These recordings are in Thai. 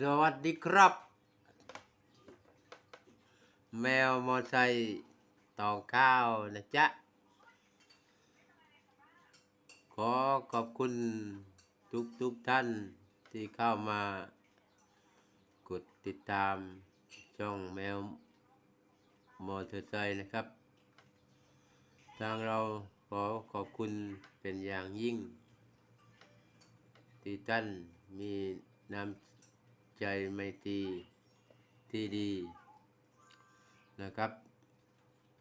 สวัสดีครับ แมวมอไซค์ตองข้าวนะจ๊ะ ขอขอบคุณทุกทุกท่านที่เข้ามากดติดตามช่องแมวมอเตอร์ไซค์นะครับ ทางเราขอขอบคุณเป็นอย่างยิ่ง ที่ท่านมีน้ำ ใจไมตรีที่ดีนะครับ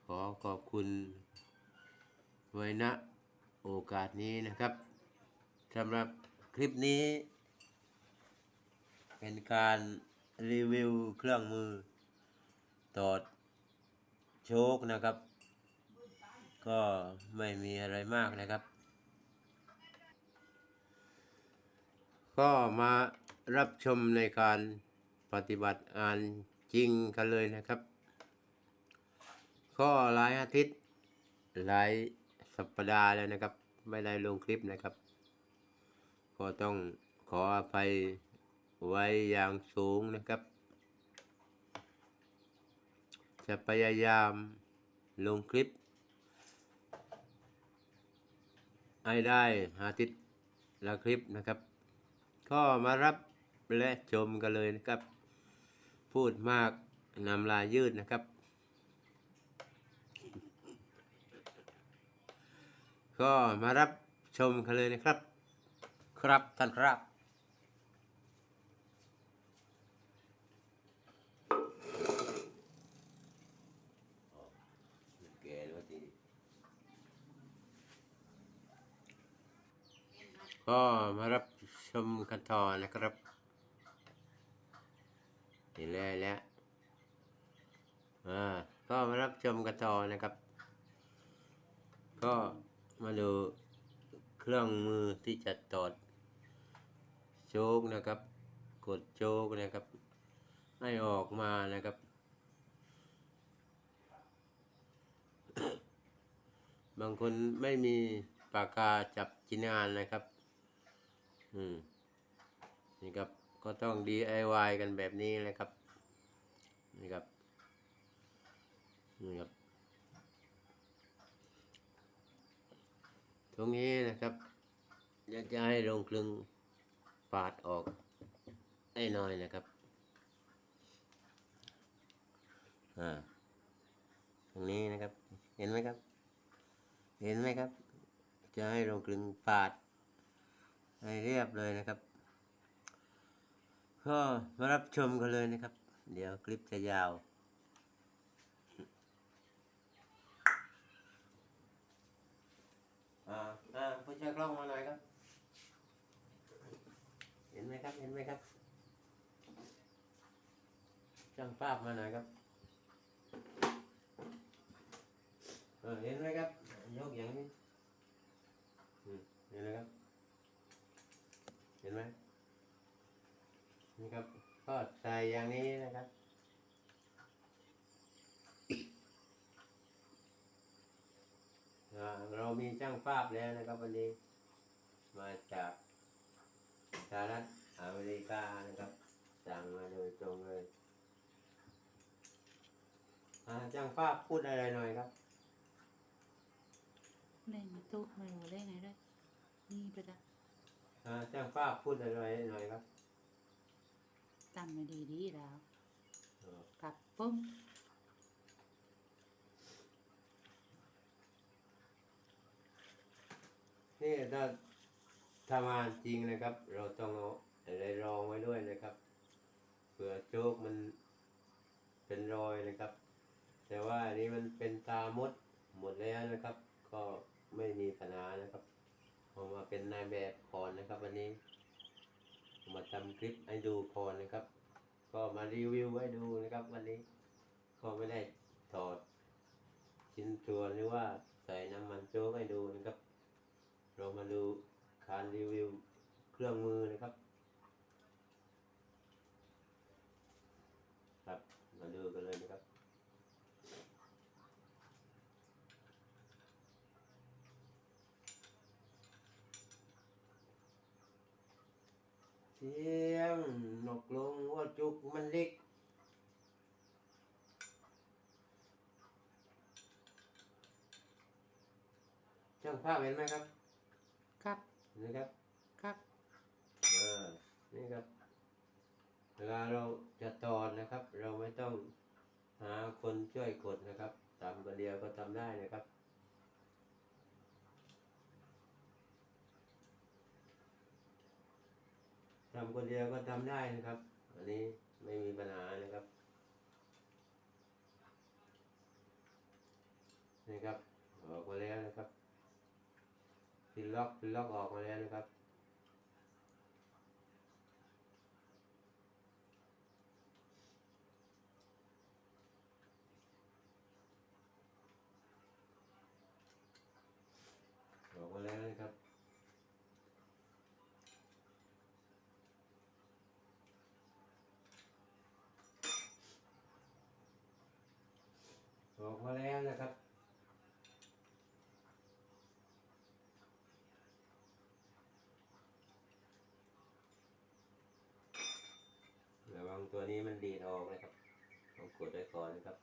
ขอขอบคุณไว้ณโอกาสนี้นะครับสำหรับคลิปนี้ เป็นการรีวิวเครื่องมือตอดโชคนะครับ ก็ไม่มีอะไรมากนะครับ ก็มา รับชมในการปฏิบัติงานจริงกันเลยนะครับ ก็หลายอาทิตย์หลายสัปดาห์แล้วนะครับ ไม่ได้ลงคลิปนะครับ ก็ต้องขออภัยไว้อย่างสูงนะครับ จะพยายามลงคลิปให้ได้อาทิตย์ละคลิปนะครับ ก็มารับ และชมกันเลยนะครับ พูดมากนำลายยืดนะครับ ก็มารับชมกันเลยนะครับ ครับท่านครับแกด้วยทีก็มารับชมกันต่อนะครับ เห็นเลยแล้วอ่าก็มารับชมกันต่อนะครับ ก็มาดูเครื่องมือที่จะตอดโชคนะครับ กดโชคนะครับ ให้ออกมานะครับ บางคนไม่มีปากกาจับจินงานนะครับ อืม นี่ครับ ก็ต้อง DIY กันแบบนี้เลยครับ นี่ครับ นี่ครับ ตรงนี้นะครับจะจะให้ลงคลึงปาดออกให้หน่อยนะครับ อ่า ตรงนี้นะครับ เห็นไหมครับ เห็นไหมครับ จะให้ลงกลึงปาดให้เรียบเลยนะครับ ก็มารับชมกันเลยนะครับ เดี๋ยวคลิปจะยาว อ่าอ่าผู้ชายกล้องมาหน่อยครับ เห็นไหมครับ เห็นไหมครับช่างภาพมาหน่อยครับ เออเห็นไหมครับ ยกอย่างนี้อืมเห็นไหมครับ เห็นไหมนี่ครับ ก็ใส่ อย่างนี้นะครับอ่าเรามีช่างภาพแล้วนะครับวันนี้ มาจากสหรัฐอเมริกานะครับสั่งมาโดยตรงเลยอ่าช่างภาพพูดอะไรหน่อยครับเล่นตู้ไม่รู้เล่นไงด้วยนี่ไปละอ่าช่างภาพพูดอะไรหน่อยครับ ตำมาดีดีแล้วเออกลับปุ้มนี่ถ้าทำงานจริงนะครับ เราต้องเอาอะไรรองไว้ด้วยนะครับเผื่อโชคมันเป็นรอยนะครับ แต่ว่าอันนี้มันเป็นตามดหมดแล้วนะครับ ก็ไม่มีปัญหานะครับเอามาเป็นนายแบบก่อนนะครับวันนี้ มาทำคลิปให้ดูพอนนะครับ ก็มารีวิวให้ดูนะครับ วันนี้ก็ไม่ได้ถอดชิ้นส่วนหรือว่าใส่น้ำมันโจ๊กให้ดูนะครับ เรามาดูการรีวิวเครื่องมือนะครับ ครับมาดูกันเลยนะครับ ท เสียงนกลงว่าจุกมันเล็ก ช่างภาพเห็นไหมครับ ครับนี่ครับ ครับอ่านี่ครับ เวลาเราจะตอนนะครับ เราไม่ต้องหาคนช่วยกดนะครับทำคนเดียวก็ทำได้นะครับ ทำคนเดียวก็ทำได้นะครับ อันนี้ไม่มีปัญหานะครับนี่ครับออกมาแล้วนะครับพิล็อกพิล็อกออกมาแล้วนะครับ ออกมาแล้วนะครับ ออกมาแล้วนะครับ ระวัง ตัวนี้มันดีดออกนะครับต้องกดไว้ก่อนนะครับ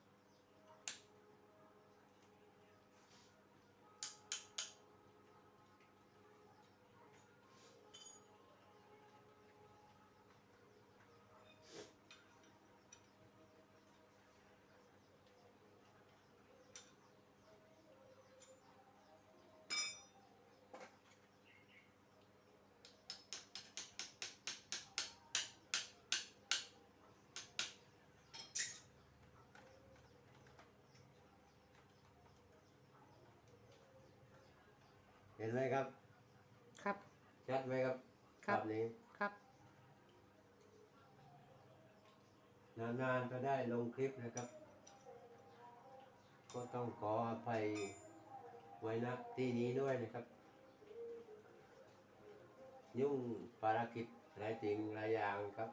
เห็นไหมครับ ครับ ชัดไหมครับครับ ภาพนี้ครับ นานๆก็ได้ลงคลิปนะครับ ก็ต้องขออภัยไว้นะที่นี้ด้วยนะครับ ยุ่งภารกิจหลายสิ่งหลายอย่างครับ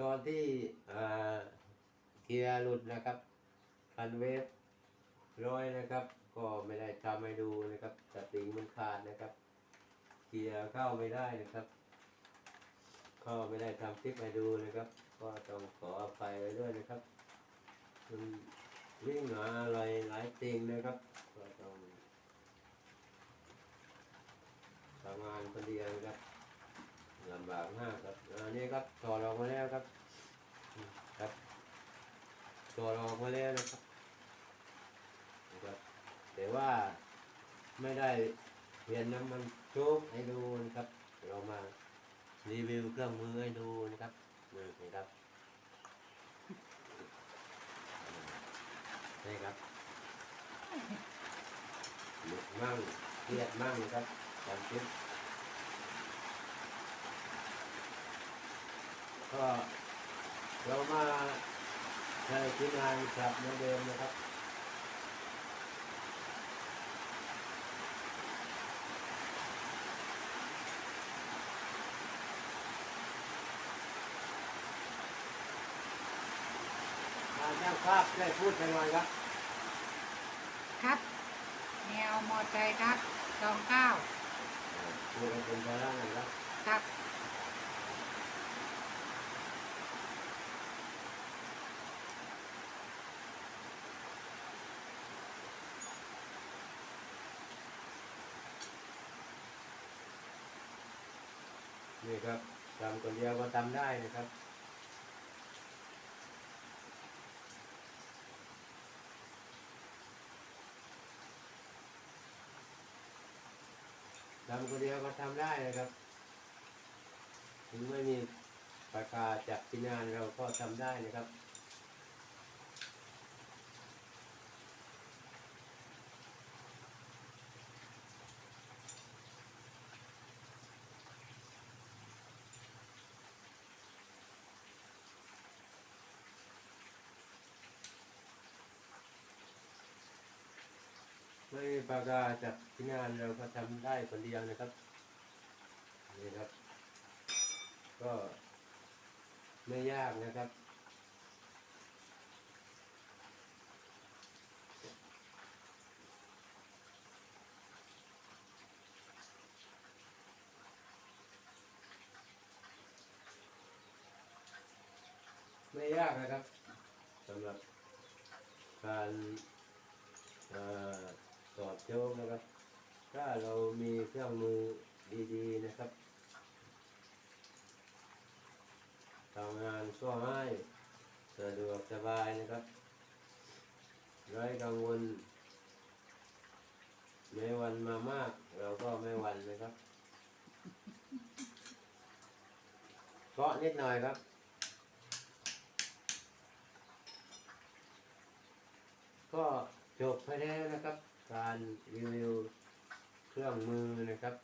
ตอนที่อ่าเกียร์หลุดนะครับ คันเวฟร้อยนะครับ ก็ไม่ได้ทำให้ดูนะครับสปริงมันขาดนะครับเกียร์เข้าไม่ได้นะครับเข้าไม่ได้ทำคลิปให้ดูนะครับ ก็ต้องขออภัยไว้ด้วยนะครับมันวิ่งหาอะไรหลายติงนะครับก็ต้องทำงานคนเดียวนะครับลำบากมากครับอันนี้ครับต่อรองมาแล้วครับ ต่อรองมาแล้วนะครับนะครับ แต่ว่าไม่ได้เรียนน้ำมันโชกให้ดูนะครับ เรามารีวิวเครื่องมือให้ดูนะครับนี่นะครับนี่ครับหลุดมั่งเครียดมั่งนะครับจำเป็นก็เรามา ใช้ชิ้นงานครับเหมือนเดิมนะครับทางช่างภาพได้พูดไปหน่อยครับครับ แนวมอใจครับสองเก้าพูดกันเป็นภาระหน่อยครับ ครับ นี่ครับทำคนเดียวก็ทำได้นะครับทำคนเดียวก็ทำได้นะครับ ถึงไม่มีปากกาจับที่งานเราก็ทำได้นะครับ บากาจากที่งานเราก็ทำได้คนเดียวนะครับนี่ครับ ก็ไม่ยากนะครับ ไม่ยากนะครับสำหรับการเอ่อ โจทย์นะครับ ถ้าเรามีเครื่องมือดีๆนะครับทำงานก็ง่ายสะดวกสบายนะครับไร้กังวลแม้วันมามาก เราก็ไม่วันนะครับเกาะนิดหน่อยครับก็จบไปแล้วนะครับ การรีวิวเครื่องมือนะครับ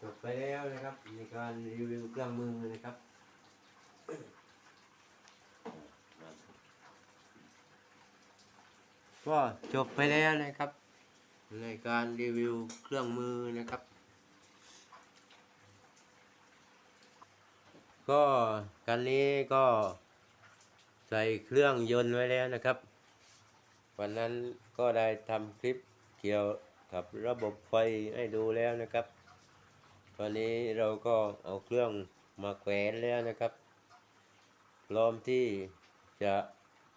จบไปแล้วนะครับในการรีวิวเครื่องมือนะครับก็จบไปแล้วนะครับ ในการรีวิวเครื่องมือนะครับ ก็กันนี้ก็ใส่เครื่องยนต์ไว้แล้วนะครับ วันนั้น ก็ได้ทำคลิปเกี่ยวกับระบบไฟให้ดูแล้วนะครับ ตอนนี้เราก็เอาเครื่องมาแขวนแล้วนะครับ พร้อมที่จะ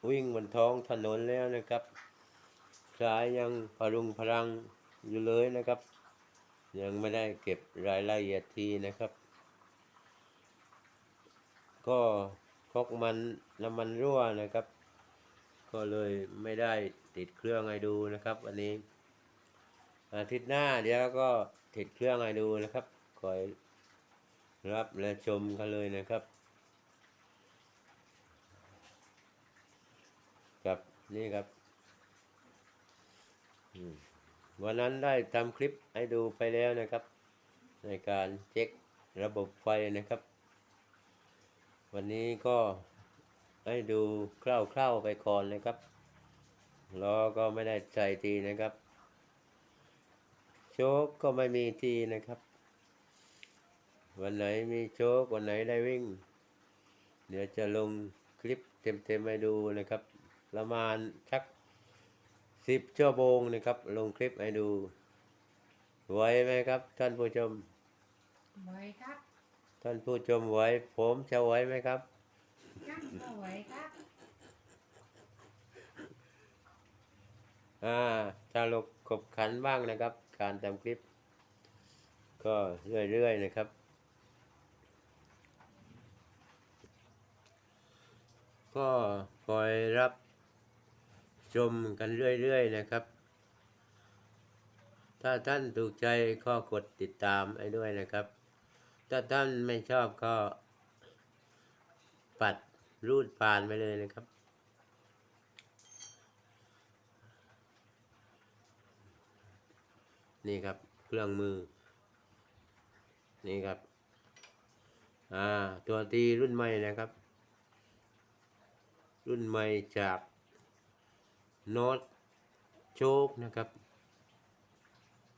วิ่งบนท้องถนนแล้วนะครับ สายยังพรุงพรังอยู่เลยนะครับ ยังไม่ได้เก็บรายละเอียดทีนะครับ ก็คอกมันน้ำมันรั่วนะครับ ก็เลยไม่ได้ติดเครื่องให้ดูนะครับ วันนี้ อาทิตย์หน้าเดี๋ยวก็ติดเครื่องให้ดูนะครับคอยรับและชมกันเลยนะครับ ครับนี่ครับวันนั้นได้ทำคลิปให้ดูไปแล้วนะครับ ในการเช็คระบบไฟนะครับ วันนี้ก็ ให้ดูคร่าวๆไปก่อนนะครับล้อก็ไม่ได้ใส่ทีนะครับ โชคก็ไม่มีทีนะครับ วันไหนมีโชควันไหนได้วิ่ง เดี๋ยวจะลงคลิปเต็มๆให้ดูนะครับ ประมาณสักสิบชั่วโมงนะครับ ลงคลิปให้ดูไหวไหมครับ ท่านผู้ชมไหวครับ ท่านผู้ชมไหวผมจะไหวไหมครับ ครับก็ไหวครับ อ่าจะลกขบขันบ้างนะครับ การทำคลิป ก็เรื่อยๆนะครับ ก็คอยรับชมกันเรื่อยๆนะครับ ถ้าท่านถูกใจก็กดติดตามให้ด้วยนะครับ ถ้าท่านไม่ชอบก็ปัด รูดผ่านไปเลยนะครับ นี่ครับเครื่องมือ นี่ครับ อ่า ตัวตีรุ่นใหม่นะครับ รุ่นใหม่จากโน้ตโชคนะครับ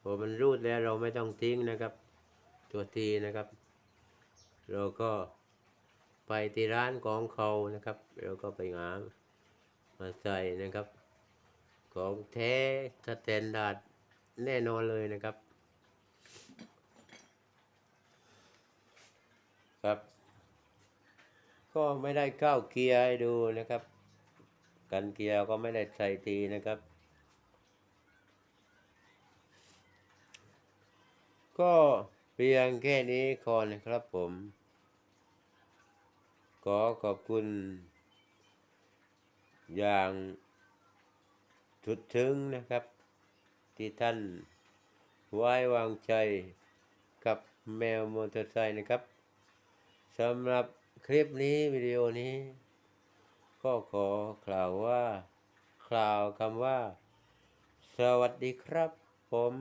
พอมันรูดแล้วเราไม่ต้องทิ้งนะครับ ตัวทีนะครับ เราก็ ไปที่ร้านของเขานะครับเราก็ไปหามาใส่นะครับ ของแท้สแตนดาร์ดแน่นอนเลยนะครับ ครับ ก็ไม่ได้ก้าเกียร์ให้ดูนะครับ กันเกียร์ก็ไม่ได้ใส่ทีนะครับ ก็เพียงแค่นี้ก่อนนะครับผม ขอขอบคุณ อย่างสุดถึงนะครับ ที่ท่านไว้วางใจกับแมวมอเตอร์ไซค์นะครับสำหรับคลิปนี้วิดีโอนี้ ก็ขอกล่าวว่า กล่าวคำว่า สวัสดีครับผม